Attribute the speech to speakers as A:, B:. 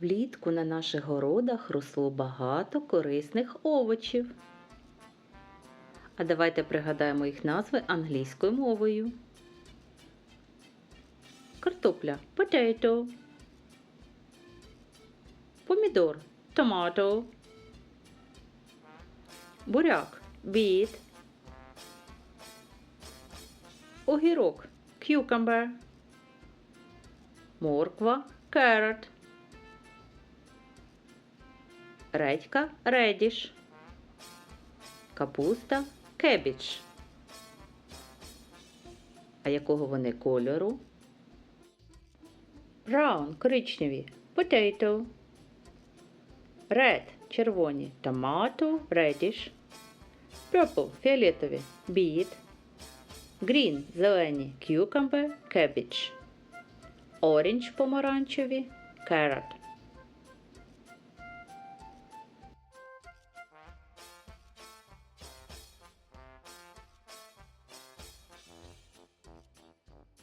A: Влітку на наших городах росло багато корисних овочів. А давайте пригадаємо їх назви англійською мовою. Картопля potato. Помідор tomato. Буряк beet. Огірок cucumber. Морква carrot. Редька radish. Капуста cabbage. А якого вони кольору? Brown коричневі potato. Red червоні tomato radish. Purple фіолетові beet. Green зелені cucumber cabbage. Orange помаранчеві carrot.